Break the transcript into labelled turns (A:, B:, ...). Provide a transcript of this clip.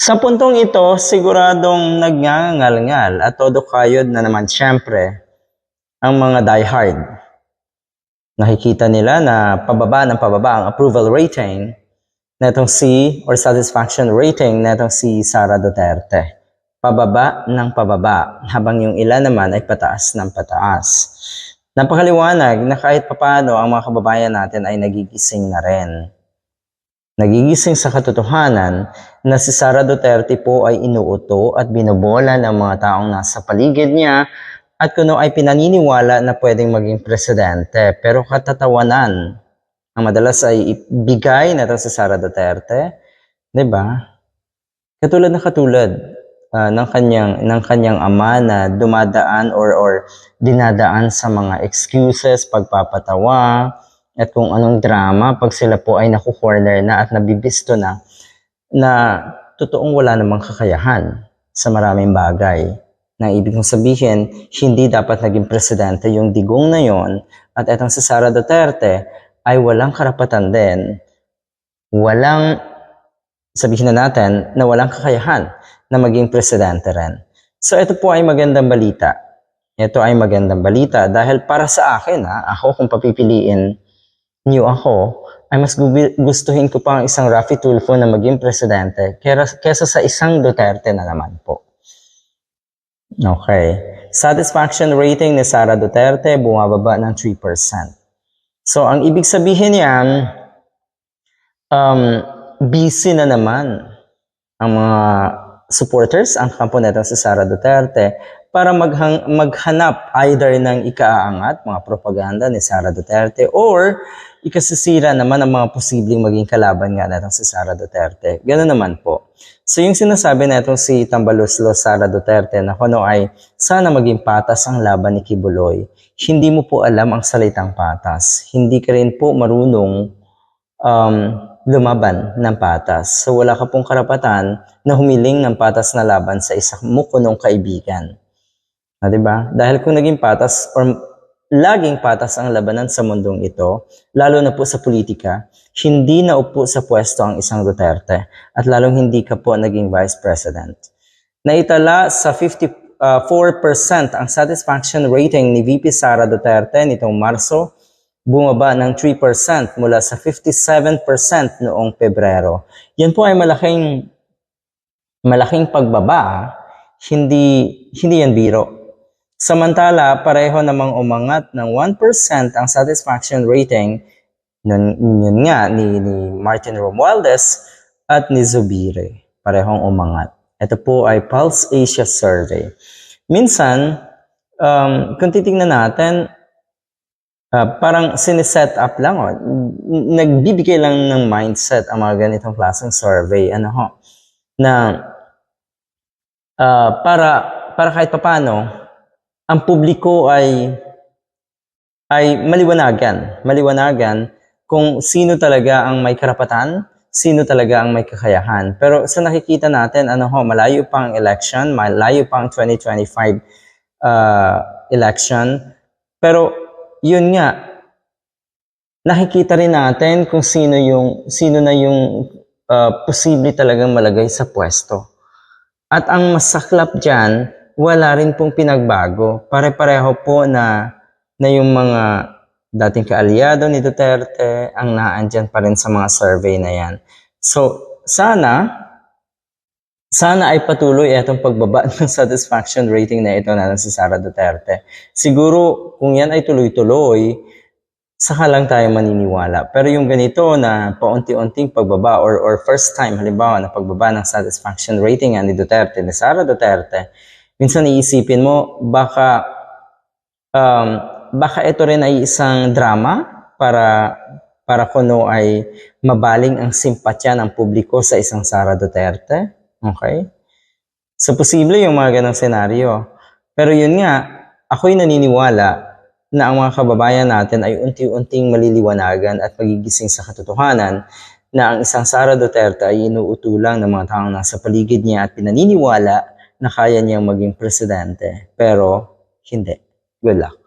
A: Sa puntong ito, siguradong nagngangal-ngal at todo kayod na naman siyempre ang mga diehard. Nakikita nila na pababa ng pababa ang approval rating na itong si or satisfaction rating na itong si Sara Duterte. Pababa ng pababa habang yung ilan naman ay pataas ng pataas. Napakaliwanag na kahit papano ang mga kababayan natin ay nagigising na rin nagigising sa katotohanan na si Sara Duterte po ay inuuto at binobola ng mga taong nasa paligid niya at kuno ay pinaniniwala na pwedeng maging presidente. Pero katatawanan, ang madalas ay ibigay na si Sara Duterte, di ba? Katulad na katulad ah, ng kanyang ng kanyang ama na dumadaan or or dinadaan sa mga excuses, pagpapatawa, at kung anong drama pag sila po ay naku-corner na at nabibisto na na totoong wala namang kakayahan sa maraming bagay. Na ibig kong sabihin, hindi dapat naging presidente yung digong na yon at etong si Sara Duterte ay walang karapatan din, walang, sabihin na natin, na walang kakayahan na maging presidente rin. So ito po ay magandang balita. Ito ay magandang balita dahil para sa akin, ha, ako kung papipiliin niyo ako, ay mas gustuhin ko pa ang isang Rafi Tulfo na maging presidente kesa sa isang Duterte na naman po. Okay. Satisfaction rating ni Sara Duterte bumababa ng 3%. So, ang ibig sabihin niyan, um, busy na naman ang mga supporters, ang kampo netong si Sara Duterte, para maghang, maghanap either ng ikaaangat, mga propaganda ni Sara Duterte, or ikasisira naman ang mga posibleng maging kalaban nga netong si Sara Duterte. Ganun naman po. So yung sinasabi netong si Tambaluslo Sara Duterte na kuno ay sana maging patas ang laban ni Kibuloy. Hindi mo po alam ang salitang patas. Hindi ka rin po marunong um, lumaban ng patas. So wala ka pong karapatan na humiling ng patas na laban sa isang mukunong kaibigan. Na, di ba? Dahil kung naging patas or laging patas ang labanan sa mundong ito, lalo na po sa politika, hindi na upo sa pwesto ang isang Duterte at lalong hindi ka po naging vice president. Naitala sa 54% ang satisfaction rating ni VP Sara Duterte nitong Marso, bumaba ng 3% mula sa 57% noong Pebrero. Yan po ay malaking malaking pagbaba, ah. hindi hindi yan biro. Samantala, pareho namang umangat ng 1% ang satisfaction rating nun, yun nga ni, ni Martin Romualdez at ni Zubire. Parehong umangat. Ito po ay Pulse Asia Survey. Minsan, um, kung titingnan natin, ah, parang siniset up lang, oh. Nagbibigay lang ng mindset ang mga ganitong klaseng survey. Ano ho? Na ah, para, para kahit papano, ang publiko ay ay maliwanagan, maliwanagan kung sino talaga ang may karapatan, sino talaga ang may kakayahan. Pero sa nakikita natin, ano ho, malayo pang election, malayo pang 2025 uh, election. Pero yun nga, nakikita rin natin kung sino yung sino na yung uh, posible talagang malagay sa pwesto. At ang masaklap diyan, wala rin pong pinagbago. Pare-pareho po na na yung mga dating kaalyado ni Duterte ang naandyan pa rin sa mga survey na yan. So, sana sana ay patuloy itong pagbaba ng satisfaction rating na ito na si Sara Duterte. Siguro, kung yan ay tuloy-tuloy, saka lang tayo maniniwala. Pero yung ganito na paunti-unting pagbaba or, or first time, halimbawa, na pagbaba ng satisfaction rating ni Duterte, ni Sara Duterte, minsan iisipin mo, baka, um, baka ito rin ay isang drama para para kuno ay mabaling ang simpatya ng publiko sa isang Sara Duterte. Okay? So, posible yung mga ganong senaryo. Pero yun nga, ako'y naniniwala na ang mga kababayan natin ay unti-unting maliliwanagan at magigising sa katotohanan na ang isang Sara Duterte ay inuutulang ng mga taong nasa paligid niya at pinaniniwala na kaya niyang maging presidente. Pero, hindi. Good luck.